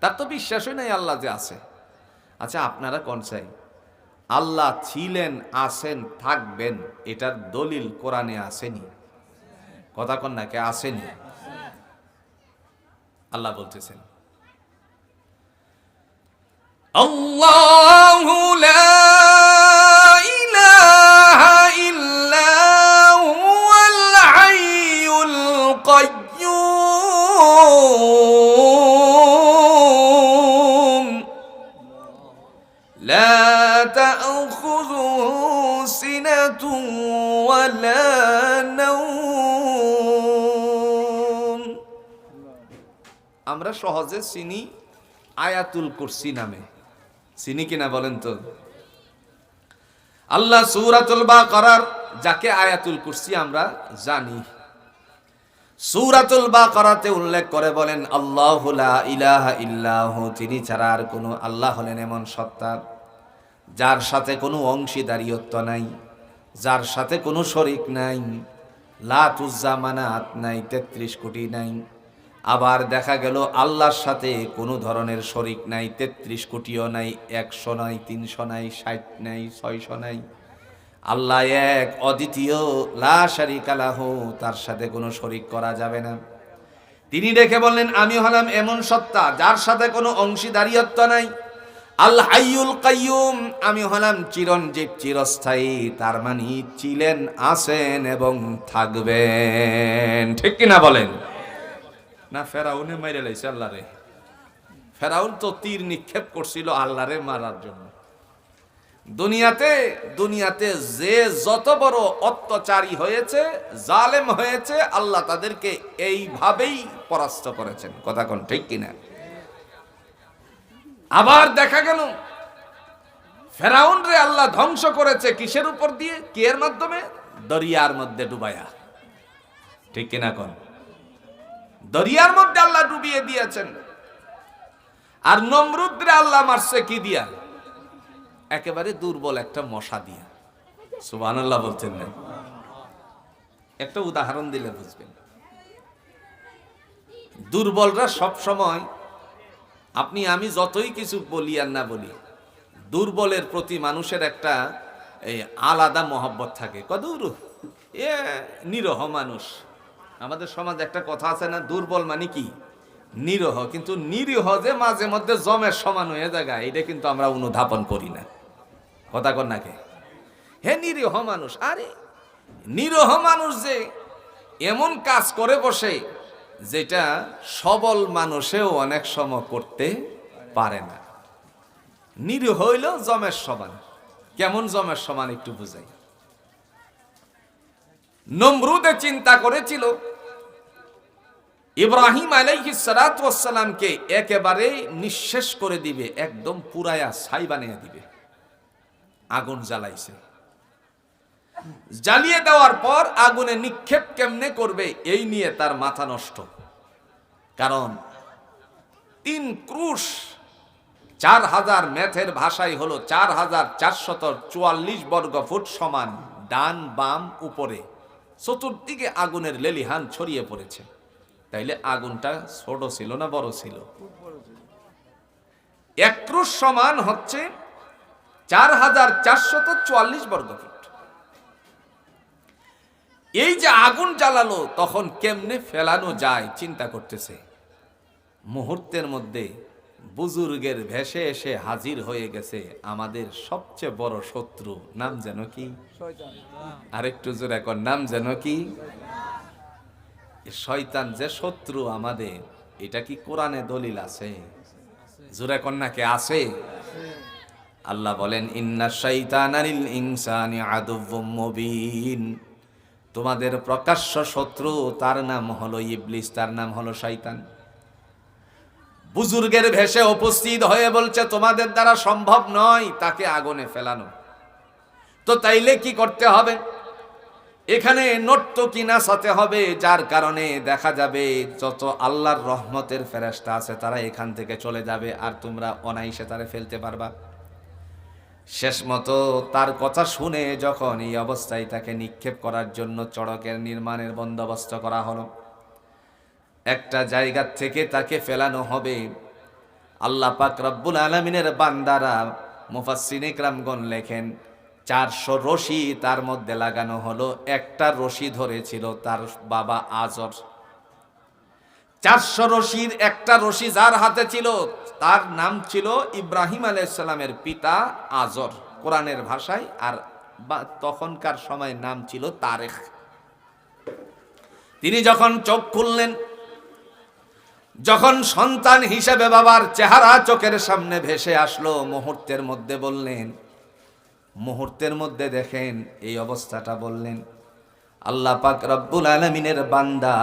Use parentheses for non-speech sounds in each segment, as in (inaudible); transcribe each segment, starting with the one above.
তার তো বিশ্বাসই নাই আল্লাহ যে আছে। আচ্ছা আপনারা কোন চাই? আল্লাহ ছিলেন, আছেন, থাকবেন, এটার দলিল কোরআনে আসেনি। কথা কন্যাকে আসেনি? আল্লাহ বলতেছেন, আল্লাহ আমরা সহজে চিনি আয়াতুল কুরসি নামে। চিনি কিনা বলেন তো? আল্লাহ সুরাতুল বা করার যাকে আয়াতুল কুরসি আমরা জানি। সুরাতুল বা করাতে উল্লেখ করে বলেন, আল্লাহু ইলাহা ইল্লাহু তিনি ছাড়া আর কোনো আল্লাহ হলেন এমন সত্তা যার সাথে কোনো অংশীদারিত্ব নাই, যার সাথে কোনো শরিক নাই, লা তুজ্জা মানাত নাই, তেত্রিশ কোটি নাই। আবার দেখা গেল আল্লাহর সাথে কোনো ধরনের শরিক নাই, তেত্রিশ কোটিও নাই, একশো নাই, তিনশো নাই, ষাট নাই, ছয়শো নাই। আল্লাহ এক, অদ্বিতীয়, লা শারিক তার সাথে কোনো শরিক করা যাবে না। তিনি দেখে বললেন আমি হলাম এমন সত্তা, যার সাথে কোনো অংশীদারিত্ব নাই। আল হাইয়ুল কাইয়ুম আমি হলাম চিরঞ্জীব, চিরস্থায়ী, তার মানে ছিলেন, আছেন এবং থাকবেন। ঠিক কিনা বলেন? না ফেরাউনে মাইরে লাইছে আল্লাহরে। ফেরাউন তো তীর নিক্ষেপ করছিল আল্লাহরে মারার জন্য। দুনিয়াতে দুনিয়াতে যে যত বড় অত্যাচারী হয়েছে, জালেম হয়েছে, আল্লাহ তাদেরকে এইভাবেই পরাস্ত করেছেন। কথা কোন ঠিক কিনা? আবার দেখা গেল ফেরাউন রে আল্লাহ ধ্বংস করেছে কিসের উপর দিয়ে? কি এর মাধ্যমে? দরিয়ার মধ্যে ডুবায়া ঠিক কিনা কোন? দরিয়ার মধ্যে আল্লাহ ডুবিয়ে দিয়েছেন। আর নমরুদ্রে আল্লাহ মারছে কি দিয়া? একেবারে দুর্বল একটা মশা দিয়া। সুবান আল্লাহ বলছেন না? একটা উদাহরণ দিলে বুঝবেন। দুর্বলরা সব সময় আপনি আমি যতই কিছু বলি আর না বলি, দুর্বলের প্রতি মানুষের একটা এই আলাদা মহব্বত থাকে। কদূর? এ নিরহ মানুষ। আমাদের সমাজে একটা কথা আছে না, দুর্বল মানে কি? নিরহ, কিন্তু নিরীহ যে মাঝে মধ্যে জমের সমান হয়ে যায় এটা কিন্তু আমরা অনুধাবন করি না। কথা কর নাকে হে নিরীহ মানুষ, আরে, নিরহ মানুষ যে এমন কাজ করে বসে, যেটা সবল মানুষেও অনেক সময় করতে পারে না। নিরীহ হইল জমের সমান। কেমন জমের সমান একটু বুঝাই। নমরুদে চিন্তা করেছিল ইব্রাহিম আলাইহি সালাতামকে একেবারে নিঃশেষ করে দিবে, একদম পুরায়া ছাই বানিয়ে দিবে। আগুন জ্বালাইছে। জ্বালিয়ে দেওয়ার পর আগুনে নিক্ষেপ কেমনে করবে, এই নিয়ে তার মাথা নষ্ট। কারণ তিন ক্রুশ চার হাজার ম্যাথের ভাষাই হলো চার হাজার চারশত চুয়াল্লিশ বর্গ ফুট সমান ডান বাম উপরে। চতুর্দিকে আগুনের লেলিহান ছড়িয়ে পড়েছে। তাইলে আগুনটা ছোট ছিল না বড় ছিল? এক ক্রুশ সমান হচ্ছে চার হাজার চারশত চুয়াল্লিশ বর্গ ফুট এই যে আগুন জ্বালালো তখন কেমনে ফেলানো যায় চিন্তা করতেছে। মুহূর্তের মধ্যে বুজুর্গের ভেসে এসে হাজির হয়ে গেছে আমাদের সবচেয়ে বড় শত্রু। নাম যেন কি? আরেকটু জোরে এখন নাম যেন কি? শয়তান যে শত্রু আমাদের, এটা কি কোরআনে দলিল আছে? জোরে কন্যাকে আছে? আল্লাহ বলেন, ইন্না শৈতানিল ইনসানি আদুব্বুম তোমাদের প্রকাশ্য শত্রু, তার নাম হলো ইবলিস, তার নাম হলো শয়তান। বুজুর্গের ভেসে উপস্থিত হয়ে বলছে, তোমাদের দ্বারা সম্ভব নয় তাকে আগুনে ফেলানো। তো তাইলে কি করতে হবে? এখানে নর্তকী নাচাতে হবে, যার কারণে দেখা যাবে যত আল্লাহর রহমতের ফেরেস্তা আছে তারা এখান থেকে চলে যাবে আর তোমরা অনাইসে তারে ফেলতে পারবা। শেষ মতো তার কথা শুনে যখন এই অবস্থায় তাকে নিক্ষেপ করার জন্য চড়কের নির্মাণের বন্দোবস্ত করা হলো, একটা জায়গা থেকে তাকে ফেলানো হবে। আল্লাহ পাক রব্বুল আলমিনের বান্দারা মুফাসসিন ইকরামগণ লেখেন চারশো রশি তার মধ্যে লাগানো হলো। একটা রশি ধরেছিল তার বাবা আজর। চারশো রশির একটা রশি যার হাতে ছিল, তার নাম ছিল ইব্রাহিম আলাইসাল্লামের পিতা আজর। কোরআনের ভাষায়, আর তখনকার সময় নাম ছিল তারেখ। তিনি যখন চোখ খুললেন, যখন সন্তান হিসেবে বাবার চেহারা চোখের সামনে ভেসে আসলো, মুহূর্তের মধ্যে বললেন মুহূর্তের মধ্যে দেখেন এই অবস্থাটা বললেন, আল্লাহ পাক রব্বুল আলমিনের বান্দা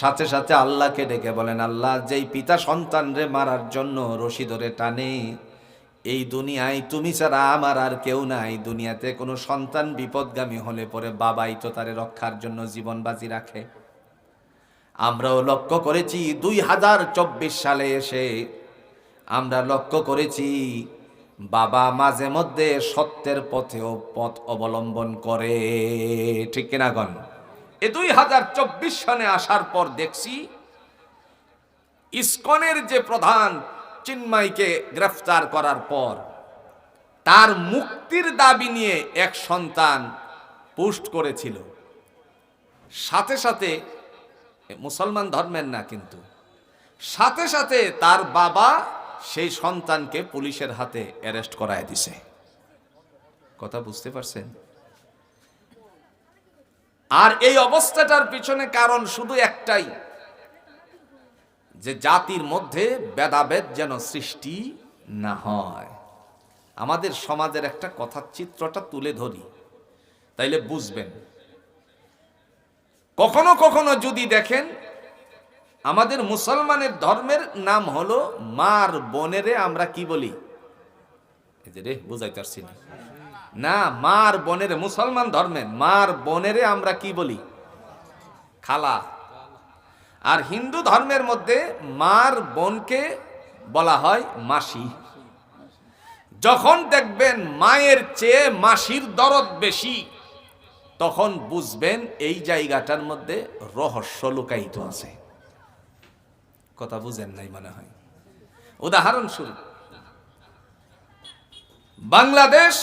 সাথে সাথে আল্লাহকে ডেকে বলেন, আল্লাহ যেই পিতা সন্তান রে মারার জন্য রশি ধরে টানে, এই দুনিয়ায় তুমি ছাড়া আমার আর কেউ নাই। দুনিয়াতে কোনো সন্তান বিপদগামী হলে পরে বাবাই তো তারে রক্ষার জন্য জীবন বাজি রাখে। আমরাও লক্ষ্য করেছি দুই হাজার চব্বিশ সালে এসে আমরা লক্ষ্য করেছি বাবা মাঝে মধ্যে সত্যের পথেও পথ অবলম্বন করে। ঠিক কিনা গণ এ দুই হাজার চব্বিশ সনে আসার পর দেখছি, ইস্কনের যে প্রধান চিন্ময়কে গ্রেফতার করার পর তার মুক্তির দাবি নিয়ে এক সন্তান পোস্ট করেছিল। সাথে সাথে মুসলমান ধর্মের না কিন্তু, সাথে সাথে তার বাবা সেই সন্তানকে পুলিশের হাতে অ্যারেস্ট করায় দিছে। কথা বুঝতে পারছেন? আর এই অবস্থাটার পিছনে কারণ শুধু একটাই, যে জাতির মধ্যে ভেদাভেদ যেন সৃষ্টি না হয়। আমাদের সমাজের একটা কথার চিত্রটা তুলে ধরি, তাইলে বুঝবেন। কখনো কখনো যদি দেখেন আমাদের মুসলমানের ধর্মের নাম হলো মার বোনেরে আমরা কি বলি? রে, বুঝাইতে পারছি না। না, মার বোনেরে, মুসলমান ধর্মের মার বোনেরে আমরা কি বলি? খালা। আর হিন্দু ধর্মের মধ্যে মার বোনকে বলা হয় মাসি। যখন দেখবেন মায়ের চেয়ে মাসির দরদ বেশি, তখন বুঝবেন এই জায়গাটার মধ্যে রহস্য লুকায়িত আছে। কথা বুঝেন নাই মনে হয়। উদাহরণস্বরূপ, বাংলাদেশ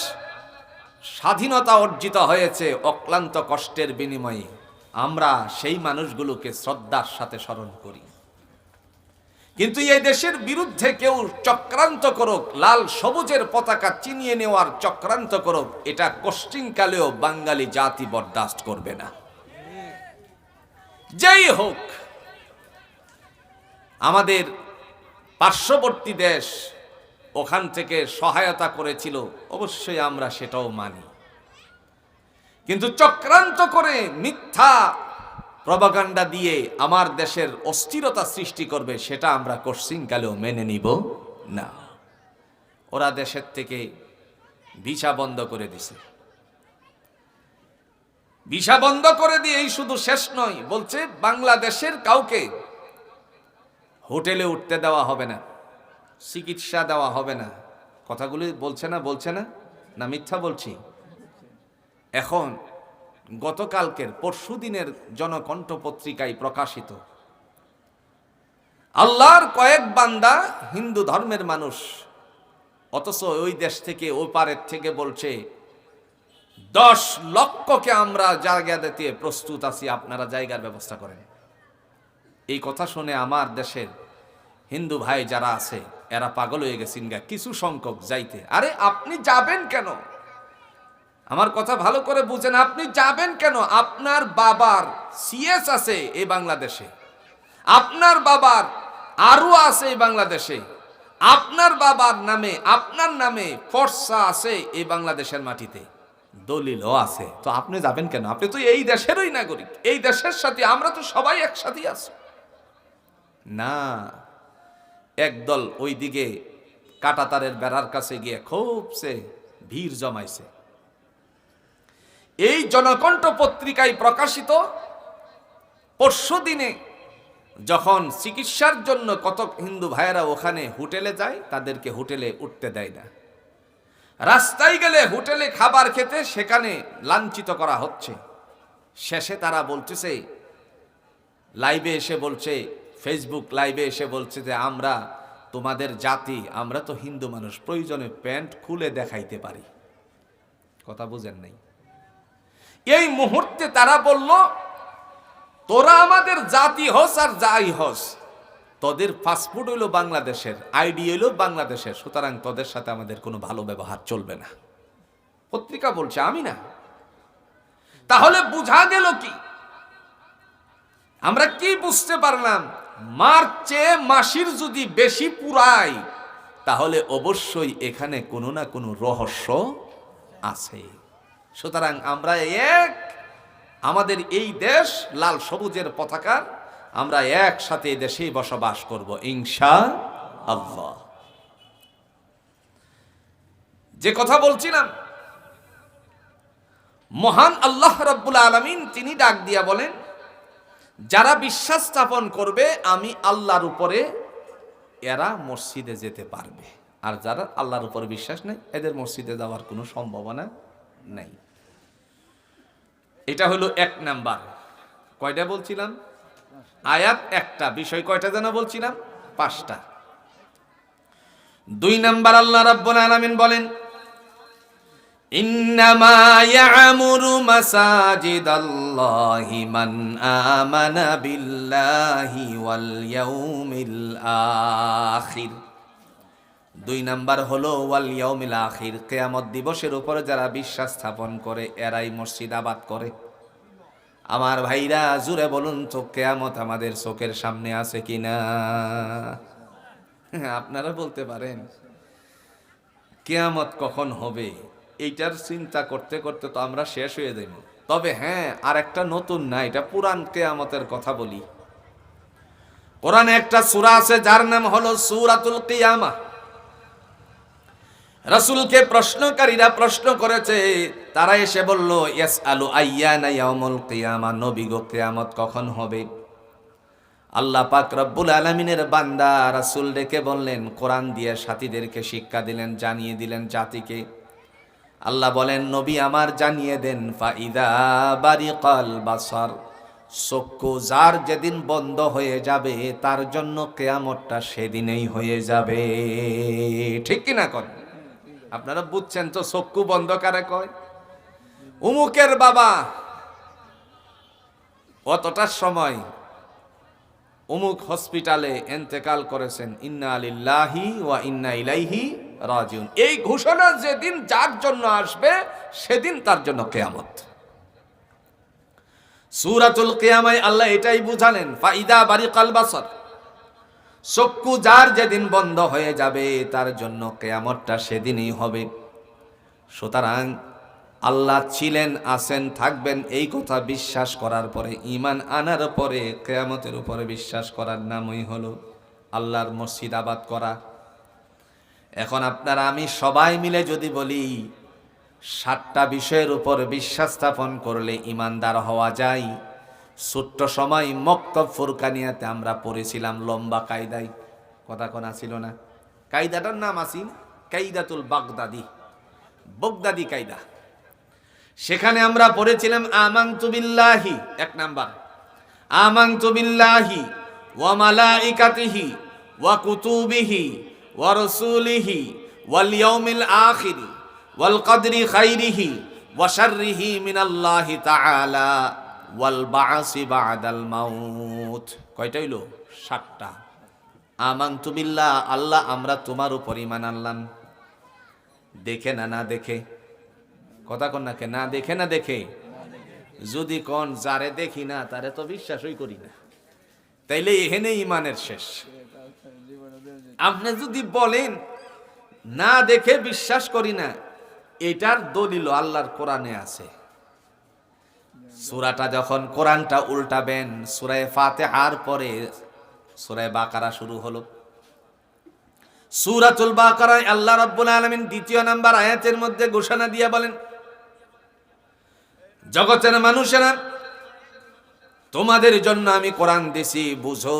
স্বাধীনতা অর্জিত হয়েছে অক্লান্ত কষ্টের বিনিময়ে। আমরা সেই মানুষগুলোকে শ্রদ্ধার সাথে স্মরণ করি। কিন্তু এই দেশের বিরুদ্ধে কেউ চক্রান্ত করুক, লাল সবুজের পতাকা চিনিয়ে নেওয়ার চক্রান্ত করুক, এটা কষ্টিনকালেও বাঙালি জাতি বরদাস্ত করবে না। যেই হোক আমাদের পার্শ্ববর্তী দেশ ওখান থেকে সহায়তা করেছিল, অবশ্যই আমরা সেটাও মানি। কিন্তু চক্রান্ত করে মিথ্যা প্রবাগান্ডা দিয়ে আমার দেশের অস্থিরতা সৃষ্টি করবে, সেটা আমরা কোশ্চিনকালেও মেনে নিব না। ওরা দেশের থেকে ভিসা বন্ধ করে দিছে। ভিসা বন্ধ করে দিয়েই শুধু শেষ নয়, বলছে বাংলাদেশের কাউকে হোটেলে উঠতে দেওয়া হবে না, চিকিৎসা দেওয়া হবে না। কথাগুলি বলছে না বলছে না? না, মিথ্যা বলছি। এখন গতকালকের পরশু দিনের জনকণ্ঠ পত্রিকায় প্রকাশিত, আল্লাহর কয়েক বান্দা হিন্দু ধর্মের মানুষ, অথচ ওই দেশ থেকে, ওই পারের থেকে বলছে, দশ লক্ষকে আমরা জায়গা দিতে প্রস্তুত আছি, আপনারা জায়গার ব্যবস্থা করেন। এই কথা শুনে আমার দেশের হিন্দু ভাই যারা আছে, এরা পাগল হয়ে গেছেন গা কিছু সংখ্যক যাইতে। আরে আপনি যাবেন কেন? আমার কথা ভালো করে বুঝেন, আপনি যাবেন কেন? আপনার বাবার সিএস আছে এই বাংলাদেশে। আপনার বাবার আরও আছে এই বাংলাদেশে। আপনার বাবার নামে, আপনার নামে ফর্সা আছে এই বাংলাদেশের মাটিতে। দলিলও আছে। তো আপনি যাবেন কেন? আপনি তো এই দেশেরই নাগরিক। এই দেশের সাথে আমরা তো সবাই একসাথেই আছি। না একদল ওই দিকে কাটাতারের বেড়ার কাছে গিয়ে খুব সে ভিড় জমাইছে। এই জনকণ্ঠ পত্রিকায় প্রকাশিত পরশু দিনে যখন চিকিৎসার জন্য কতক হিন্দু ভাইয়েরা ওখানে হোটেলে যায়, তাদেরকে হোটেলে উঠতে দেয় না। রাস্তায় গেলে হোটেলে খাবার খেতে সেখানে লাঞ্ছিত করা হচ্ছে। শেষে তারা বলতেছে, লাইভে এসে বলছে ফেসবুক লাইভে এসে বলছে যে, আমরা তোমাদের জাতি, আমরা তো হিন্দু মানুষ, প্রয়োজনে প্যান্ট খুলে দেখাইতে পারি। কথা বুঝেন নাই। এই মুহূর্তে তারা বলল, তোরা আমাদের জাতি হস আর যাই হস, তোদের পাসপোর্ট হইল বাংলাদেশের, আইডি হইল বাংলাদেশের, সুতরাং তোদের সাথে আমাদের কোনো ভালো ব্যবহার চলবে না। পত্রিকা বলছে, আমি না। তাহলে বুঝা গেল কি? আমরা কি বুঝতে পারলাম? মার চেয়ে মাসির যদি বেশি পুরাই, তাহলে অবশ্যই এখানে কোনো না কোনো রহস্য আছে। সুতরাং আমরা এক, আমাদের এই দেশ লাল সবুজের পতাকার, আমরা একসাথে দেশেই বসবাস করব ইনশা আল্লাহ যে কথা বলছিলাম, মহান আল্লাহ রব্বুল আলমিন তিনি ডাক দিয়া বলেন যারা বিশ্বাস স্থাপন করবে, আমি আল্লাহর উপরে এরা মসজিদে যেতে পারবে। আর যারা আল্লাহর উপরে বিশ্বাস নেই, এদের মসজিদে যাওয়ার কোনো সম্ভাবনা নেই। এটা হলো এক নাম্বার। কয়টা বলছিলাম? আয়াত একটা, বিষয় কয়টা যেন বলছিলাম? পাঁচটা। দুই নাম্বার আল্লাহ রাব্বুল আলামিন বলেন ইন্নামা ইয়ামুরু মাসাজিদাল্লাহি মান আমানা বিল্লাহি ওয়াল ইয়াউমিল আখির। দুই নাম্বার হলো ওয়াল ইয়াউমিল আখির, কিয়ামত দিবসের উপরে যারা বিশ্বাস স্থাপন করে, এরাই মসজিদ আবাদ করে। আমার ভাইরা, জুড়ে বলুন তো, কেয়ামত আমাদের চোখের সামনে আছে কিনা? আপনারা বলতে পারেন, কেয়ামত কখন হবে? এইটার চিন্তা করতে করতে তো আমরা শেষ হয়ে যাব তবে হ্যাঁ আর একটা নতুন না, এটা পুরান কেয়ামতের কথা বলি। কোরআনে একটা সূরা আছে, যার নাম হলো সূরাতুল কিয়ামা। রাসূলকে প্রশ্নকারীরা প্রশ্ন করেছে, তারা এসে বলল ইয়াস আলু আইয়ানা ইয়াউমুল কিয়ামা? নবী গো, কিয়ামত কখন হবে? আল্লাহ পাক রব্বুল আলমিনের বান্দা রাসূল ডেকে বললেন, কোরআন দিয়ে সাথীদেরকে শিক্ষা দিলেন, জানিয়ে দিলেন জাতিকে। আল্লাহ বলেন, নবী আমার জানিয়ে দেন, ফাইদা বারিকাল বাসার। চক্ষু যার যেদিন বন্ধ হয়ে যাবে, তার জন্য কেয়ামতটা সেদিনেই হয়ে যাবে। ঠিক কিনা? কর আপনারা বুঝছেন তো চক্ষু বন্ধ কারে কয়? উমুকের বাবা অতটার সময় অমুক হসপিটালে এন্তেকাল করেছেন, ইন্না আলিল্লাহি ওয়া ইন্না ইলাইহি রাজিউন। এই ঘোষণা যেদিন যার জন্য আসবে, সেদিন তার জন্য কেয়ামত। সূরাতুল কিয়ামায় আল্লাহ এটাই বুঝালেন, ফাইদা বারিকাল বাসর। চক্ষু যার যেদিন বন্ধ হয়ে যাবে, তার জন্য কেয়ামতটা সেদিনই হবে। সুতরাং আল্লাহ ছিলেন, আছেন, থাকবেন, এই কথা বিশ্বাস করার পরে ইমান আনার পরে, কেয়ামতের উপরে বিশ্বাস করার নামই হলো আল্লাহর মসজিদ আবাদ করা। এখন আপনারা আমি সবাই মিলে যদি বলি, সাতটা বিষয়ের উপর বিশ্বাস স্থাপন করলে ইমানদার হওয়া যায়। ছোট্ট সময় মক্তব ফুরকানিয়াতে আমরা পড়েছিলাম লম্বা কায়দায়। কথা কোনা ছিল না। কায়দাটার নাম আসিন কাইদাতুল বাগদাদি, বগদাদি কায়দা। সেখানে আমরা পড়েছিলাম আমাং বিল্লাহি, এক নাম্বার। আমাং বিল্লাহি ওয়া মালাইকাতিহি ওয়া কুতুবিহি ওয়া রাসূলিহি ওয়াল ইয়াউমিল আখির ওয়াল কদরি খাইরিহি ওয়া শাররিহি মিনাল্লাহি তাআলা ওয়াল বাসি বাদাল মাউত। কয়টা হইল? সাতটা। আমান্তু বিল্লাহ, আল্লাহ আমরা তোমার উপর ইমান আনলাম। দেখে না না দেখে। কথা কন নাকে না দেখে না দেখে। যদি কোন, যারে দেখি না, তারে তো বিশ্বাসই করি না। তাইলে এখানে ইমানের শেষ। আপনি যদি বলেন, না দেখে বিশ্বাস করি না, এটার দলিল আল্লাহর কোরআনে আছে। সুরাটা যখন কোরআনটা উল্টাবেন, সুরায় ফাতেহার পরে সুরায় বাকারা শুরু হলো। সুরাতুল বাকারায় আল্লাহ রাব্বুল আলামিন দ্বিতীয় নাম্বার আয়াতের মধ্যে ঘোষণা দিয়ে বলেন, জগতের মানুষেরা, তোমাদের জন্য আমি কোরআন দিছি, বুঝো।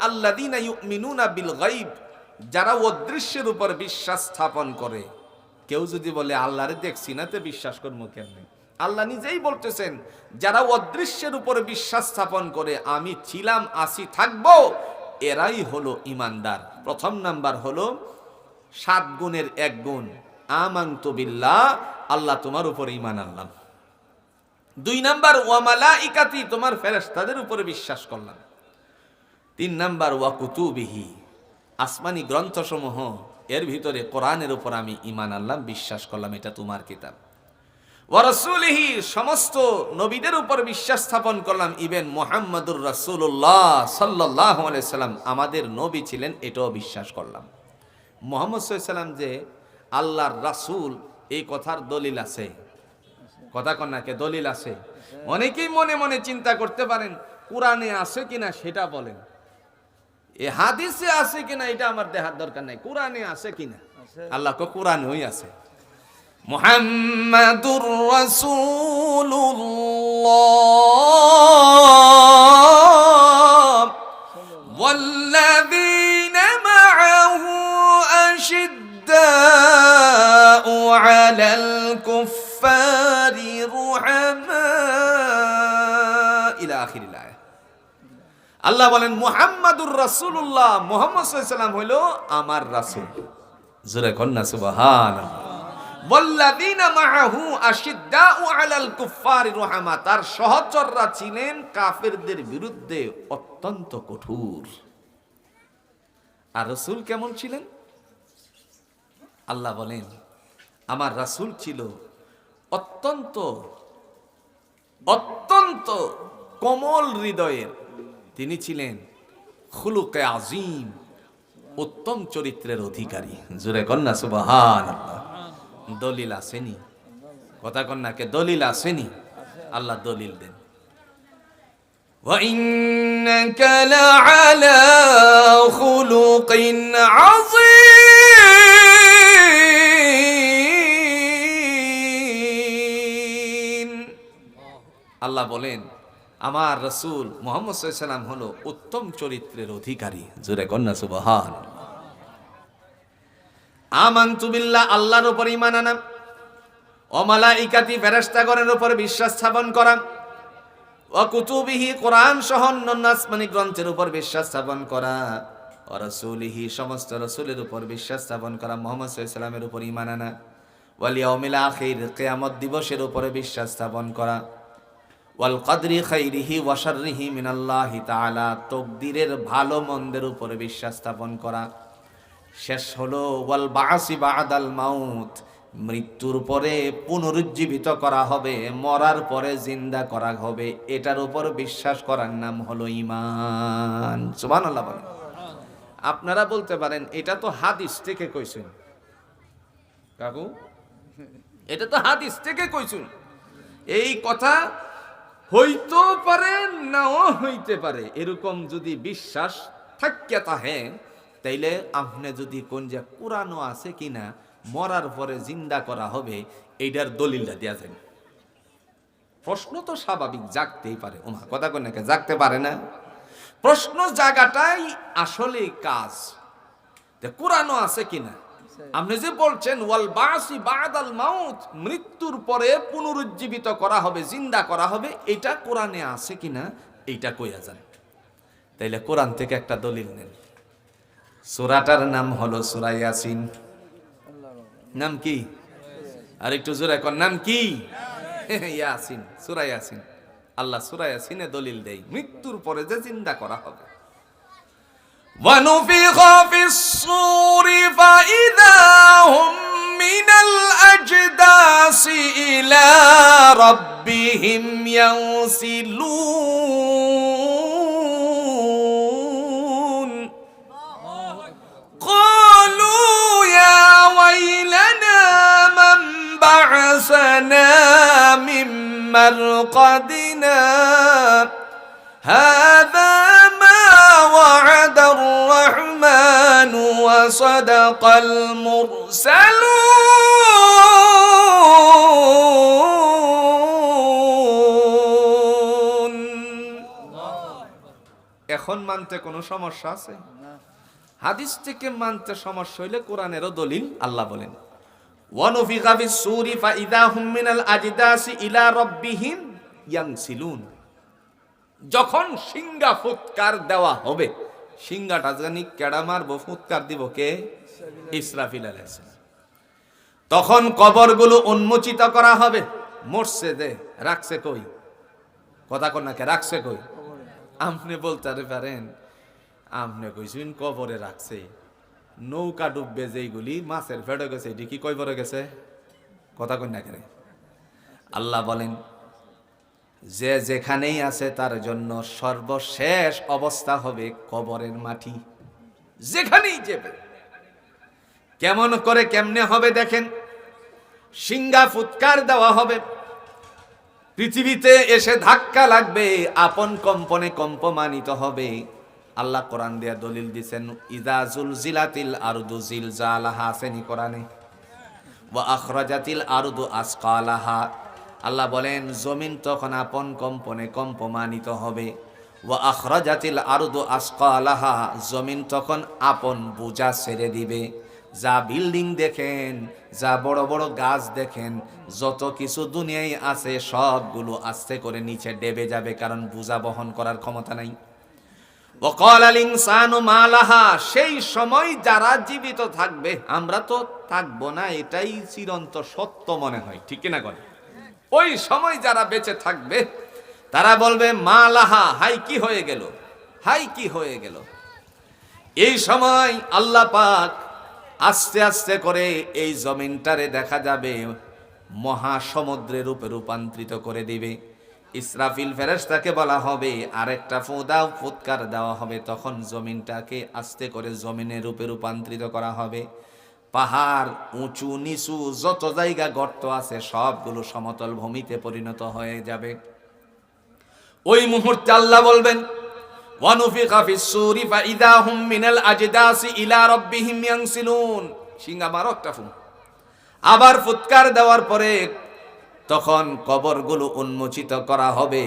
আল্লাদিনা ইউমিনুনা বিল গাইব যারা অদৃশ্যের উপর বিশ্বাস স্থাপন করে। কেউ যদি বলে, আল্লাহরে দেখছি না, তে বিশ্বাস করব কেমনে? আল্লাহ নিজেই বলতেছেন, যারা অদৃশ্যের উপর বিশ্বাস স্থাপন করে, আমি ছিলাম, আসি, থাকব। এরাই হলো ইমানদার। প্রথম নাম্বার হলো সাত গুণের এক গুণ। আমান্ত বিল্লাহ, আল্লাহ তোমার উপর ইমান আনলাম। দুই নাম্বার ওয়ামালা ইকাতি তোমার ফেরেস্তাদের উপরে বিশ্বাস করলাম। তিন নাম্বার ওয়াকুতুবিহি আসমানি গ্রন্থসমূহ, এর ভিতরে কোরআনের উপর আমি ইমান আনলাম, বিশ্বাস করলাম এটা তোমার কিতাব। ওয়ারসুলিহি সমস্ত নবীদের উপর বিশ্বাস স্থাপন করলাম ইবেন মোহাম্মদুর রাসূলুল্লাহ সাল্লাল্লাহু আলাইহি সাল্লাম, আমাদের নবী ছিলেন, এটাও বিশ্বাস করলাম। মোহাম্মদ সাল্লাম যে আল্লাহর রাসূল, এই কথার দলিল আছে। কথা কন্যাকে দলিল আছে। অনেকেই মনে মনে চিন্তা করতে পারেন, কোরআনে আছে কিনা সেটা বলেন। এ হাদিসে আছে কিনা এটা আমার দেখার দরকার নাই কোরআনে আছে কিনা আল্লাহ কো কোরআনেই আছে মুহাম্মাদুর রাসূলুল্লাহ والذين معه أشداء على আল্লাহ বলেন, মুহাম্মাদুর রাসূলুল্লাহ। মুহাম্মদ সাল্লাল্লাহু হইল আমার রাসূল। জোরে কন্যা সুবহান ওয়াল্লাযীনা মাআহু আশিদ্দাউ আলাল কুফফারি রুহামা। তার সহচররা ছিলেন কাফেরদের বিরুদ্ধে অত্যন্ত কঠোর। আর রাসূল কেমন ছিলেন? আল্লাহ বলেন, আমার রাসূল ছিল অত্যন্ত অত্যন্ত কোমল হৃদয়ের তিনি ছিলেন খুলুকে আজিম উত্তম চরিত্রের অধিকারী জুরে কন্যা সুবাহান দলিল আসেনি কথা কন্যাকে দলিল আসেনি আল্লাহ দলিল দেন وإنك لعلى خلق عظيم আল্লাহ বলেন আমার রসুল মোহাম্মদ সাল্লাম হলো উত্তম চরিত্রের অধিকারী। জোরে কন্যা সুবহান আমান্তু বিল্লাহ, আল্লাহর উপর ঈমান আনা অমালাইকাতি ফেরেশতাগণের উপর বিশ্বাস স্থাপন করা ও কুতুবিহি, কোরআন সহ অন্যান্য আসমানি গ্রন্থের উপর বিশ্বাস স্থাপন করা ও রসুলিহি, সমস্ত রসুলের উপর বিশ্বাস স্থাপন করা মোহাম্মদ সাল্লামের উপর ঈমান আনা। ওয়ালিয়াউমিল আখির, কিয়ামত দিবসের উপরে বিশ্বাস স্থাপন করা ওয়াল কদরি খাইরিহি ওয়াশাররিহি মিনাল্লাহি তাআলা, তকদিরের ভালো মন্দের উপরে বিশ্বাস স্থাপন করা। শেষ হলো, ওয়াল বাসি বাদাল মাউত, মৃত্যুর পরে পুনরুজ্জীবিত করা হবে, মরার পরে জিন্দা করা হবে, এটার উপর বিশ্বাস করার নাম হলো ঈমান। সুবহানাল্লাহ বলেন। আপনারা বলতে পারেন, এটা তো হাদিস থেকে কইছেন। কাকু? এটা তো হাদিস থেকে কইছুন। এই কথা হইতেও পারে, নাও হইতে পারে। এরকম যদি বিশ্বাস থাকিয়া তাহে, তাইলে আপনি যদি কোন যে কোরআনও আছে কিনা, মরার পরে জিন্দা করা হবে এইটার দলিলটা দেওয়া যায় প্রশ্ন তো স্বাভাবিক, জাগতেই পারে। ওমা কথা কোন? নাকি জাগতে পারে না। প্রশ্ন জায়গাটাই আসলে কাজ। কোরআনও আছে কিনা? হ্যাঁ। আপনি যে বলছেন মৃত্যুর পরে পুনরুজ্জীবিত করা হবে, জিন্দা করা হবে, এটা কোরআনে আছে কিনা কইয়া যান। তাইলে কোরআন থেকে একটা দলিল নেন। সুরাটার নাম হলো নাম কি? আর একটু জোরে কর নাম কি? (laughs) ইয়াসিন আল্লাহ দলিল দেয়, মৃত্যুর পরে যে জিন্দা করা হবে। ربهم ينسلون قالوا يا ويلنا من بعثنا من مرقدنا هذا ما وعد الرحمن وصدق المرسلون এখন মানতে কোনো সমস্যা আছে? হাদিস থেকে মানতে সমস্যা হইলে কোরআনেরও দলিল আল্লাহ বলেন ওয়ানুফিকা ফিস সূরি ফাইদা হুম মিনাল আজদাসি ইলা রাব্বিহিম ইয়ানসিলুন। যখন সিংহা ফুৎকার দেওয়া হবে সিংহাটা জানি কেডা মারবো ফুৎকার দিব কে? ইসরাফিল আলাইহিস তখন কবরগুলো উন্মোচিত করা হবে। মরছে দে রাখছে কই? কথা কন্যাকে রাখছে কই? আপনি বলতে পারেন আপনি কইছেন কবরে রাখছে। নৌকা ডুববে যেইগুলি মাছের ফেটে গেছে, এটি কি কইবরে গেছে? কথা কই কন্যা কেন আল্লাহ বলেন, যে যেখানেই আছে তার জন্য সর্বশেষ অবস্থা হবে কবরের মাটি। যেখানেই যাবে। কেমন করে কেমনে হবে দেখেন? সিংহা ফুৎকার দেওয়া হবে। পৃথিবীতে এসে ধাক্কা লাগবে, আপন কম্পনে কম্পমানিত হবে। আল্লাহ কোরআন দিয়া দলিল দিছেন ইদাজুল জিলাতিল আরদু জিলজালাহা আসেনি কোরআনে। ওয়া আখরাজাতিল আরদু আসকালাহা আল্লাহ বলেন, জমিন তখন আপন কম্পনে কম্পমানিত হবে। ওয়া আখরাজাতিল আরদু আসকালাহা জমিন তখন আপন বোঝা ছেড়ে দিবে। যা বিল্ডিং দেখেন, যা বড় বড় গাছ দেখেন, যত কিছু দুনিয়ায় আছে, সবগুলো আস্তে করে নিচে ডেবে যাবে কারণ বোঝা বহন করার ক্ষমতা নাই। সেই সময় যারা জীবিত থাকবে, আমরা তো থাকব না, এটাই চিরন্ত সত্য মনে হয়, ঠিক না করে ওই সময় যারা বেঁচে থাকবে, তারা বলবে, মালাহা, হাই কি হয়ে গেল? হাই কি হয়ে গেল? এই সময় আল্লাহ পাক আস্তে আস্তে করে এই জমিনটারে দেখা যাবে মহাসমুদ্রের রূপে রূপান্তরিত করে দিবে। ইসরাফিল ফেরেশতাকে বলা হবে, আরেকটা ফোদাও ফুৎকার দেওয়া হবে। তখন জমিনটাকে আস্তে করে জমিনের রূপে রূপান্তরিত করা হবে। পাহাড় উঁচু নিচু, যত জায়গা গর্ত আছে, সবগুলো সমতল ভূমিতে পরিণত হয়ে যাবে। ওই মুহূর্তে আল্লাহ বলবেন ওয়ানুফিকা ফিস সূরি ফাইদা হুম মিনাল আজদাসি ইলা রাব্বিহিম ইয়ানসিলুন সিংহা মারো একটা ফুঁ। আবার ফুৎকার দেওয়ার পরে তখন কবরগুলো উন্মোচিত করা হবে।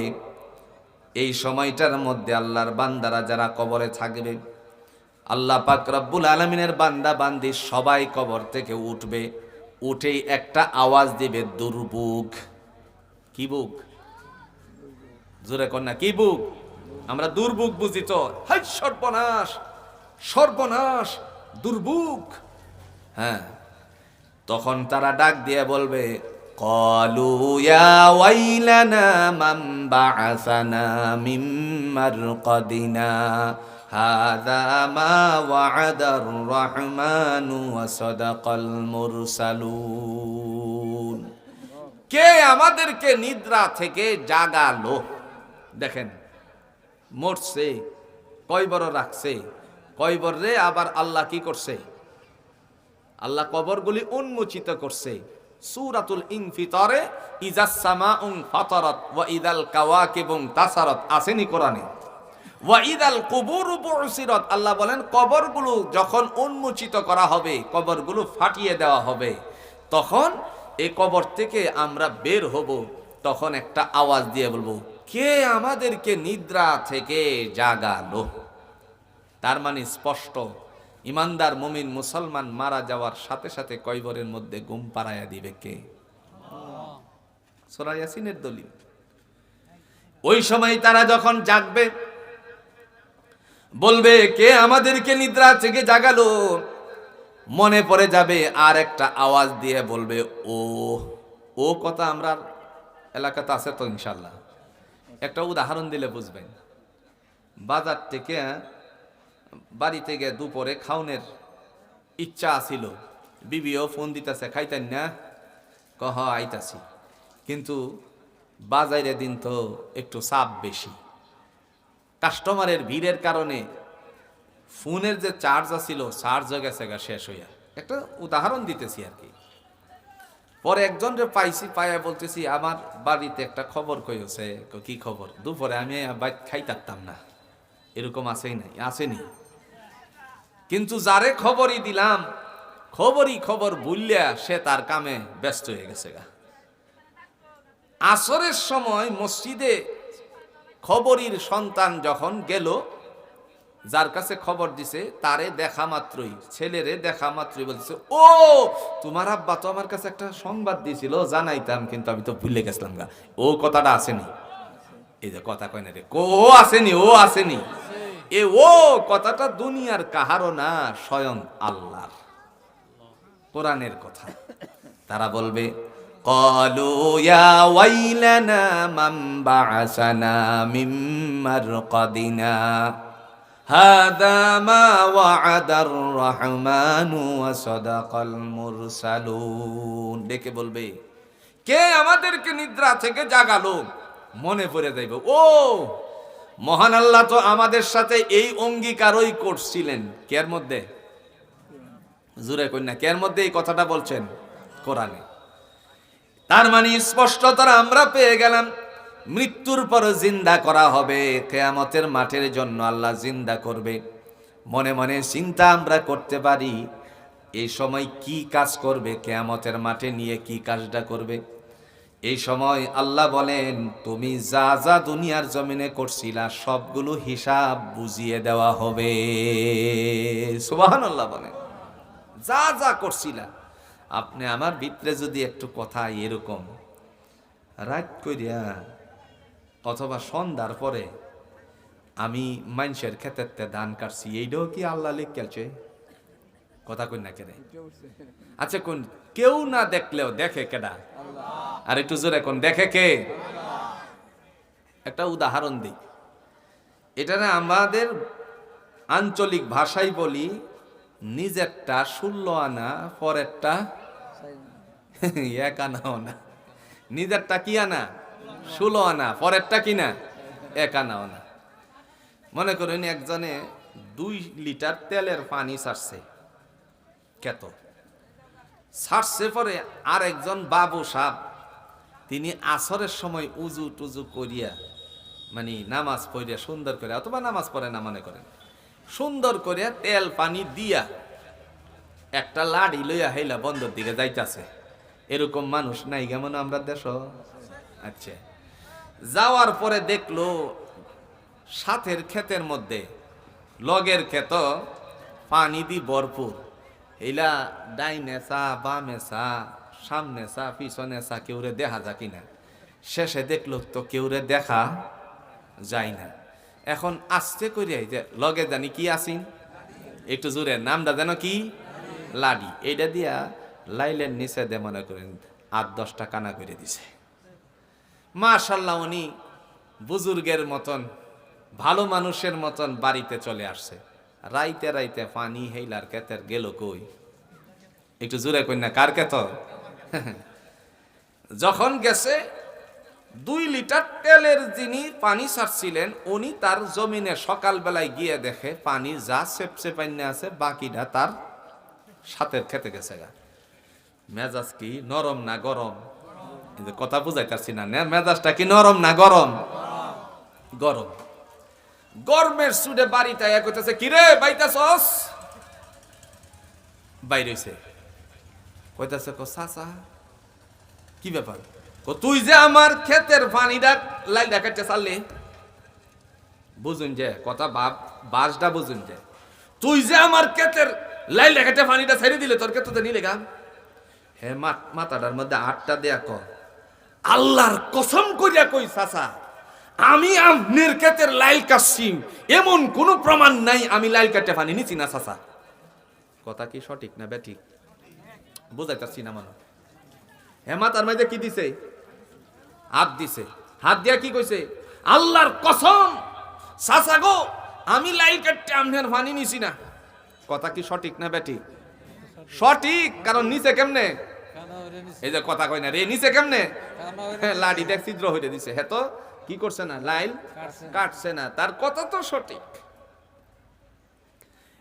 এই সময়টার মধ্যে আল্লাহর বান্দারা যারা কবরে থাকবে, আল্লাহ পাক রব্বুল আলমিনের বান্দা বান্দি সবাই কবর থেকে উঠবে, উঠেই একটা আওয়াজ দিবে, দুর্বুক। কি বুক? জোরে কন্যা, কি বুক? আমরা দুর্বুক বুঝি তো হাই, সর্বনাশ সর্বনাশ দুর্বুক হ্যাঁ তখন তারা ডাক দিয়ে বলবে মুরসালুন। কে আমাদেরকে নিদ্রা থেকে জাগালো? দেখেন মরছে কয়বর রাখছে। কয়বর রে আবার আল্লাহ কি করছে? আল্লাহ কবরগুলি উন্মোচিত করছে। সূরাতুল ইনফিতরে ইজাস সামাউন ফাতারাত ওয়া ইদাল কাওয়াকিবুন তাসারাত আসেনি কোরআনে। ওয়া ইদাল কুবুর বুসিরাত, আল্লাহ বলেন, কবরগুলো যখন উন্মোচিত করা হবে, কবরগুলো ফাটিয়ে দেওয়া হবে, তখন এই কবর থেকে আমরা বের হব, তখন একটা আওয়াজ দিয়ে বলব কে আমাদেরকে নিদ্রা থেকে জাগালো? তার মানে স্পষ্ট, ইমানদার মুমিন মুসলমান মারা যাওয়ার সাথে সাথে কয়বরের মধ্যে গুম পাড়াইয়া দিবে কে? সোরা ইয়াসিনের দলিল। ওই সময় তারা যখন জাগবে, বলবে, কে আমাদেরকে নিদ্রা থেকে জাগালো? মনে পড়ে যাবে, আর একটা আওয়াজ দিয়ে বলবে ও ও কথা আমরা এলাকাতে আছে তো ইনশাল্লাহ। একটা উদাহরণ দিলে বুঝবেন। বাজার থেকে, বাড়ি থেকে দুপুরে খাউনের ইচ্ছা আসিল। বিবিও ফোন দিতেছে, খাইতেন না? কহ, আইতাছি। কিন্তু বাজারে দিন তো একটু চাপ বেশি। কাস্টমারের ভিড়ের কারণে ফোনের যে চার্জ আছিল চার্জ গেছে গা শেষ হইয়া। একটা উদাহরণ দিতেছি আর কি। পরে একজন রে পাইছি পায়া বলতেছি আমার বাড়িতে একটা খবর কইছে। কই, কি খবর? দুপুরে আমি বাইক খাই থাকতাম না। এরকম আসেই নাই আসেনি। কিন্তু যারে খবরই দিলাম খবরই খবর বুঝলিয়া সে তার কামে ব্যস্ত হয়ে গেছে গা। আসরের সময় মসজিদে খবরের সন্তান যখন গেল যার কাছে খবর দিছে তারে দেখা মাত্রই ছেলেরে দেখা মাত্রই বলছে ও তোমার আব্বা তো আমার কাছে একটা সংবাদ দিয়েছিল জানাইতাম কিন্তু আমি তো ভুলে গেছিলাম গা ও কথাটা আসেনি এই যে কথা কয় না রে ও আসেনি ও আসেনি এ ও কথাটা দুনিয়ার কাহারও না স্বয়ং আল্লাহর কোরআনের কথা তারা বলবে قالوا يا ويلنا من بعثنا من مرقدنا هذا ما وعد الرحمن وصدق المرسلون ডেকে বলবে কে আমাদেরকে নিদ্রা থেকে জাগালো মনে পড়ে যাইবে ও মহান আল্লাহ তো আমাদের সাথে এই অঙ্গীকারই করছিলেন কের মধ্যে জুরে কন্যা কের মধ্যে এই কথাটা বলছেন কোরআনে তার মানে স্পষ্টতর আমরা পেয়ে গেলাম মৃত্যুর পর জিন্দা করা হবে। কেয়ামতের মাঠের জন্য আল্লাহ জিন্দা করবে। মনে মনে চিন্তা আমরা করতে পারি, এই সময় কি কাজ করবে, কেয়ামতের মাঠে নিয়ে কি কাজটা করবে? এই সময় আল্লাহ বলেন, তুমি যা যা দুনিয়ার জমিনে করছিলা, সবগুলো হিসাব বুঝিয়ে দেওয়া হবে। সুবাহান আল্লাহ বলেন। যা যা করছিলা। আপনি আমার ভিতরে যদি একটু কথা এরকম রাত করিয়া অথবা সন্ধ্যার পরে আমি মানুষের ক্ষেত্রে ধান কাটছি। এইটাও কি আল্লাহ লিখছে কথা কই না কেনে আচ্ছা কোন কেউ না দেখলেও দেখে কেডা? আর একটু জোরে কোন দেখে কে? একটা উদাহরণ দিই। এটা না আমাদের আঞ্চলিক ভাষাই বলি নিজেরটা ষোলো আনা পরেরটা (laughs) এক আনাও না। নিজেরটা কি আনা? ষোলো আনা, পরেরটা কি না এক আনা না। মনে করুন একজনে দুই লিটার তেলের পানি ছাড়ছে, কেত। ছাড়ছে পরে আর একজন বাবু সাপ তিনি আসরের সময় উজু টুজু করিয়া মানে নামাজ পড়িয়া সুন্দর করে অথবা নামাজ পড়ে না মনে করেন, সুন্দর করে তেল পানি দিয়া একটা লাড়ি লইয়া হেলা বন্দর দিকে যাইতাছে। এরকম মানুষ নাই কেমন আমরা দেশ? আচ্ছা। যাওয়ার পরে দেখল সাথের ক্ষেতের মধ্যে, লগের ক্ষেত, পানি দি ভরপুর। এইলা ডাইনে চা বামে চা সামনে চা পিছনে চা কেউরে দেখা যা কিনা। শেষে দেখল তো কেউরে দেখা যায় না। এখন আস্তে করিয়া যে লগে জানি কি আসিন একটু জোরে, নামটা যেন কি? লাডি। এইটা দিয়া লাইলের নিচে দে মনে করেন, আট দশটা কানা করে দিছে। মাশাল্লাহ উনি বুজুর্গের মতন, ভালো মানুষের মতন বাড়িতে চলে আসছে। রাইতে রাইতে পানি হেইলার কেতের গেল কই? একটু জোরে কই না, কার কেত? (laughs) যখন গেছে, দুই লিটার তেলের যিনি পানি ছাড়ছিলেন, উনি তার জমিনে সকালবেলায় গিয়ে দেখে পানি যা সেপসে পাইনে আছে, বাকিটা তার সাথের খেতে গেছে গা। মেজাজ কি নরম না গরম? কথা বুঝাইতেছি না। মেজাজটা কি নরম না গরম? গরম। গরমের সুডে বাড়িতে এক হইতেছে কিরে বাইতাছস? বাইরে হইছে। কইতাছে, কো সাসা কি ব্যাপার? ও তুই যে আমার ক্ষেতের পানিটা লাইল দেখাচ্ছে চাললি? বুঝুন যে, কথা বাপ, বাসটা বুঝুন যে, তুই যে আমার ক্ষেতের লাইল দেখাচ্ছে পানিটা ছেড়ে দিলে, তোর ক্ষেত্রে নিলে গা? হে মাথাটার মধ্যে আটটা দেয়া ক। আল্লাহর কসম করিয়া কই সাসা আমি আপনার ক্ষেতের লাইল কাটছি। এমন কোন প্রমাণ নাই, আমি লাইল কাটতে পানি নিছি না সাসা কথা কি সঠিক না ব্যাঠিক বুঝাইতাছি না মানুষ হেমা তার মধ্যে কি দিছে? হাত দিছে। হাত দিয়া কি কইছে? আল্লাহর কসম, চাচা গো, আমি লাইল কাটতে আপনার পানি নিছি না। কথা কি সঠিক না ব্যাঠিক সঠিক, কারণ নিচে কেমনে? এই যে কথা কই না রে নিচে কেমনে? হ্যাঁ, লাডি দেখ ছিদ্র হইতে দিছে। হ্যাঁ তো কি করছে না? লাইল? কাটছে না। তার কথা তো সঠিক।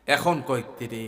এখন কইতে রে